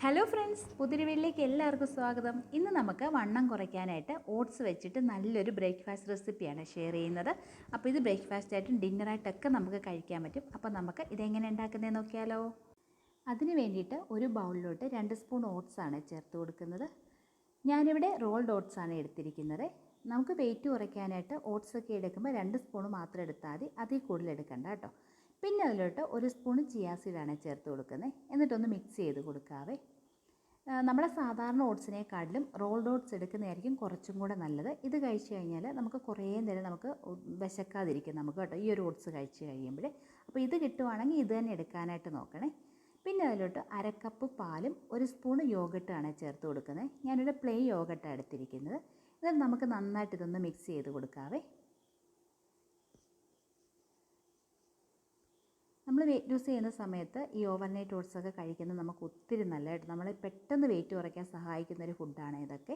Hello friends പുതിയ വീട്ടിലേക്ക് എല്ലാവർക്കും സ്വാഗതം. ഇന്ന് നമുക്ക് വണ്ണം കുറയ്ക്കാനായിട്ട് ഓട്സ് വെച്ചിട്ട് നല്ലൊരു ബ്രേക്ക്ഫാസ്റ്റ് റെസിപ്പിയാണ് ഷെയർ ചെയ്യുന്നത്. അപ്പോൾ ഇത് ബ്രേക്ക്ഫാസ്റ്റ് ആയിട്ടും ഡിന്നറായിട്ടൊക്കെ നമുക്ക് കഴിക്കാൻ പറ്റും. അപ്പോൾ നമുക്ക് ഇതെങ്ങനെ ഉണ്ടാക്കുന്നത് നോക്കിയാലോ. അതിന് വേണ്ടിയിട്ട് ഒരു ബൗളിലോട്ട് രണ്ട് സ്പൂൺ ഓട്സാണ് ചേർത്ത് കൊടുക്കുന്നത്. ഞാനിവിടെ റോൾഡ് ഓട്സാണ് എടുത്തിരിക്കുന്നത്. നമുക്ക് വെയിറ്റ് കുറയ്ക്കാനായിട്ട് ഓട്സൊക്കെ എടുക്കുമ്പോൾ രണ്ട് സ്പൂൺ മാത്രം എടുത്താൽ മതി. അതിൽ കൂടുതൽ എടുക്കണ്ട കേട്ടോ. പിന്നെ അതിലോട്ട് ഒരു സ്പൂൺ ചിയാസീഡാണ് ചേർത്ത് കൊടുക്കുന്നത്. എന്നിട്ടൊന്ന് മിക്സ് ചെയ്ത് കൊടുക്കാവേ. നമ്മുടെ സാധാരണ ഓട്സിനെക്കാട്ടിലും റോൾഡ് ഓട്സ് എടുക്കുന്നതായിരിക്കും കുറച്ചും കൂടെ നല്ലത്. ഇത് കഴിച്ചു കഴിഞ്ഞാൽ നമുക്ക് കുറേ നേരം നമുക്ക് വിശക്കാതിരിക്കും നമുക്ക് കേട്ടോ. ഈ ഒരു ഓട്സ് കഴിച്ച് കഴിയുമ്പോൾ. അപ്പോൾ ഇത് കിട്ടുവാണെങ്കിൽ ഇത് തന്നെ എടുക്കാനായിട്ട് നോക്കണേ. പിന്നെ അതിലോട്ട് അരക്കപ്പ് പാലും ഒരു സ്പൂൺ യോഗട്ടാണ് ചേർത്ത് കൊടുക്കുന്നത്. ഞാനിവിടെ പ്ലെയിൻ യോഗട്ടാണ് എടുത്തിരിക്കുന്നത്. എന്നിട്ട് നമുക്ക് നന്നായിട്ട് ഇതൊന്ന് മിക്സ് ചെയ്ത് കൊടുക്കാവേ. നമ്മൾ വെയിറ്റ് ലൂസ് ചെയ്യുന്ന സമയത്ത് ഈ ഓവർനൈറ്റ് ഓട്സ് ഒക്കെ കഴിക്കുന്നത് നമുക്ക് ഒത്തിരി നല്ലതായിട്ട് നമ്മളെ പെട്ടെന്ന് വെയിറ്റ് കുറയ്ക്കാൻ സഹായിക്കുന്ന ഒരു ഫുഡാണ് ഇതൊക്കെ.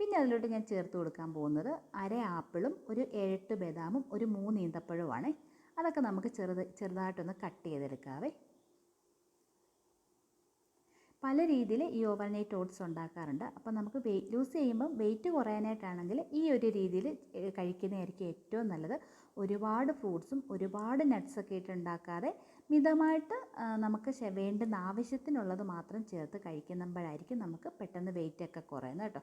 പിന്നെ അതിലോട്ട് ഞാൻ ചേർത്ത് കൊടുക്കാൻ പോകുന്നത് അര ആപ്പിളും ഒരു ഏഴെട്ട് ബദാമും ഒരു മൂന്ന് ഈന്തപ്പഴവുമാണ്. അതൊക്കെ നമുക്ക് ചെറുത് ചെറുതായിട്ടൊന്ന് കട്ട് ചെയ്തെടുക്കാവേ. പല രീതിയിൽ ഈ ഓവർനൈറ്റ് ഓട്സ് ഉണ്ടാക്കാറുണ്ട്. അപ്പോൾ നമുക്ക് വെയിറ്റ് ലൂസ് ചെയ്യുമ്പം വെയിറ്റ് കുറയാനായിട്ടാണെങ്കിൽ ഈ ഒരു രീതിയിൽ കഴിക്കുന്നതായിരിക്കും ഏറ്റവും നല്ലത്. ഒരുപാട് ഫ്രൂട്ട്സും ഒരുപാട് നട്ട്സൊക്കെ ഇട്ട് ഉണ്ടാക്കാതെ മിതമായിട്ട് നമുക്ക് വേണ്ടുന്ന ആവശ്യത്തിനുള്ളത് മാത്രം ചേർത്ത് കഴിക്കുമ്പോഴായിരിക്കും നമുക്ക് പെട്ടെന്ന് വെയിറ്റൊക്കെ കുറയുന്നത് കേട്ടോ.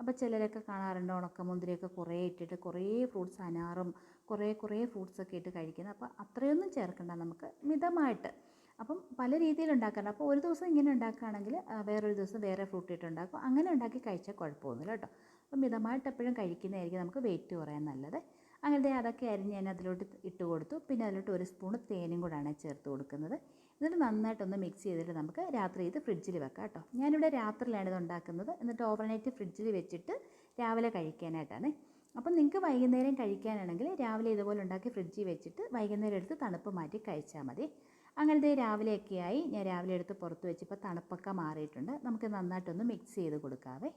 അപ്പോൾ ചിലരൊക്കെ കാണാറുണ്ട് ഉണക്കമുന്തിരിയൊക്കെ കുറേ ഇട്ടിട്ട് കുറേ ഫ്രൂട്ട്സ് അനാറും കുറേ കുറേ ഫ്രൂട്ട്സൊക്കെ ഇട്ട് കഴിക്കുന്നത്. അപ്പോൾ അത്രയൊന്നും ചേർക്കണ്ട നമുക്ക് മിതമായിട്ട്. അപ്പം പല രീതിയിൽ ഉണ്ടാക്കാറുണ്ട്. അപ്പോൾ ഒരു ദിവസം ഇങ്ങനെ ഉണ്ടാക്കുകയാണെങ്കിൽ വേറൊരു ദിവസം വേറെ ഫ്രൂട്ട് ഇട്ട് ഉണ്ടാക്കും. അങ്ങനെ ഉണ്ടാക്കി കഴിച്ചാൽ കുഴപ്പമൊന്നുമില്ല കേട്ടോ. അപ്പം മിതമായിട്ട് എപ്പോഴും കഴിക്കുന്നതായിരിക്കും നമുക്ക് വെയിറ്റ് കുറയാൻ നല്ലത്. അങ്ങനത്തെ അതൊക്കെ അരിഞ്ഞ് ഞാൻ അതിലോട്ട് ഇട്ട് കൊടുത്തു. പിന്നെ അതിലോട്ട് ഒരു സ്പൂൺ തേനും കൂടാണ് ചേർത്ത് കൊടുക്കുന്നത്. എന്നിട്ട് നന്നായിട്ടൊന്ന് മിക്സ് ചെയ്തിട്ട് നമുക്ക് രാത്രി ഇത് ഫ്രിഡ്ജിൽ വെക്കാം കേട്ടോ. ഞാനിവിടെ രാത്രിയിലാണ് ഇത് ഉണ്ടാക്കുന്നത്. എന്നിട്ട് ഓവർനൈറ്റ് ഫ്രിഡ്ജിൽ വെച്ചിട്ട് രാവിലെ കഴിക്കാനായിട്ടാണ്. അപ്പം നിങ്ങൾക്ക് വൈകുന്നേരം കഴിക്കാനാണെങ്കിൽ രാവിലെ ഇതുപോലെ ഉണ്ടാക്കി ഫ്രിഡ്ജിൽ വെച്ചിട്ട് വൈകുന്നേരം എടുത്ത് തണുപ്പ് മാറ്റി കഴിച്ചാൽ മതി. അങ്ങനത്തെ രാവിലെയൊക്കെയായി ഞാൻ രാവിലെ എടുത്ത് പുറത്ത് വെച്ച് ഇപ്പോൾ തണുപ്പൊക്കെ മാറിയിട്ടുണ്ട്. നമുക്ക് നന്നായിട്ടൊന്ന് മിക്സ് ചെയ്ത് കൊടുക്കാവേ.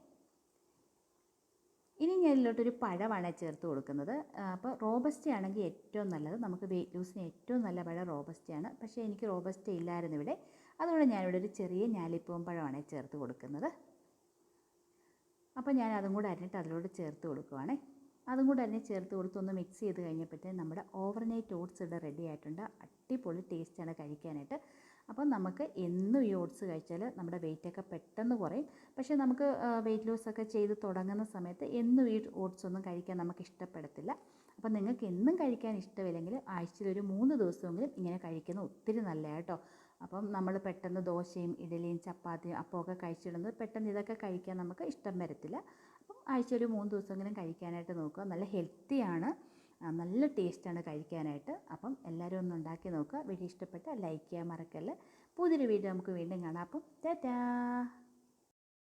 ഇനി ഞാൻ ഇതിലോട്ടൊരു പഴമാണ് ചേർത്ത് കൊടുക്കുന്നത്. അപ്പോൾ റോബസ്റ്റ ആണെങ്കിൽ ഏറ്റവും നല്ലത്. നമുക്ക് വെയിറ്റ് ലൂസിന് ഏറ്റവും നല്ല പഴം റോബസ്റ്റയാണ്. പക്ഷേ എനിക്ക് റോബസ്റ്റ ഇല്ലായിരുന്നു ഇവിടെ. അതുകൊണ്ട് ഞാനിവിടെ ഒരു ചെറിയ ഞാലിപ്പൂവൻ പഴമാണ് ചേർത്ത് കൊടുക്കുന്നത്. അപ്പോൾ ഞാൻ അതും കൂടെ അരിഞ്ഞിട്ട് അതിലോട്ട് ചേർത്ത് കൊടുക്കുവാണേ. അതും കൂടെ തന്നെ ചേർത്ത് കൊടുത്ത് ഒന്ന് മിക്സ് ചെയ്ത് കഴിഞ്ഞപ്പോഴത്തേ നമ്മുടെ ഓവർനൈറ്റ് ഓട്സ് ഇവിടെ റെഡി ആയിട്ടുണ്ട്. അടിപൊളി ടേസ്റ്റാണ് കഴിക്കാനായിട്ട്. അപ്പം നമുക്ക് എന്നും ഈ ഓട്സ് കഴിച്ചാൽ നമ്മുടെ വെയിറ്റൊക്കെ പെട്ടെന്ന് കുറയും. പക്ഷേ നമുക്ക് വെയിറ്റ് ലോസൊക്കെ ചെയ്ത് തുടങ്ങുന്ന സമയത്ത് എന്നും ഈ ഓട്സ് ഒന്നും കഴിക്കാൻ നമുക്ക് ഇഷ്ടപ്പെടത്തില്ല. അപ്പം നിങ്ങൾക്ക് എന്നും കഴിക്കാൻ ഇഷ്ടമില്ലെങ്കിൽ ആഴ്ചയിൽ ഒരു മൂന്ന് ദിവസമെങ്കിലും ഇങ്ങനെ കഴിക്കുന്നത് ഒത്തിരി നല്ല കേട്ടോ. അപ്പം നമ്മൾ പെട്ടെന്ന് ദോശയും ഇഡലിയും ചപ്പാത്തിയും അപ്പമൊക്കെ കഴിച്ചിടുന്നത് പെട്ടെന്ന് ഇതൊക്കെ കഴിക്കാൻ നമുക്ക് ഇഷ്ടം വരത്തില്ല. ആഴ്ച ഒരു മൂന്ന് ദിവസമെങ്കിലും കഴിക്കാനായിട്ട് നോക്കുക. നല്ല ഹെൽത്തിയാണ് നല്ല ടേസ്റ്റാണ് കഴിക്കാനായിട്ട്. അപ്പം എല്ലാവരും ഒന്ന് ഉണ്ടാക്കി നോക്കുക. വീഡിയോ ഇഷ്ടപ്പെട്ടാൽ ലൈക്ക് ചെയ്യാൻ മറക്കല്ല. പുതിയൊരു വീഡിയോ നമുക്ക് വീണ്ടും കാണാം. അപ്പം ടാറ്റാ!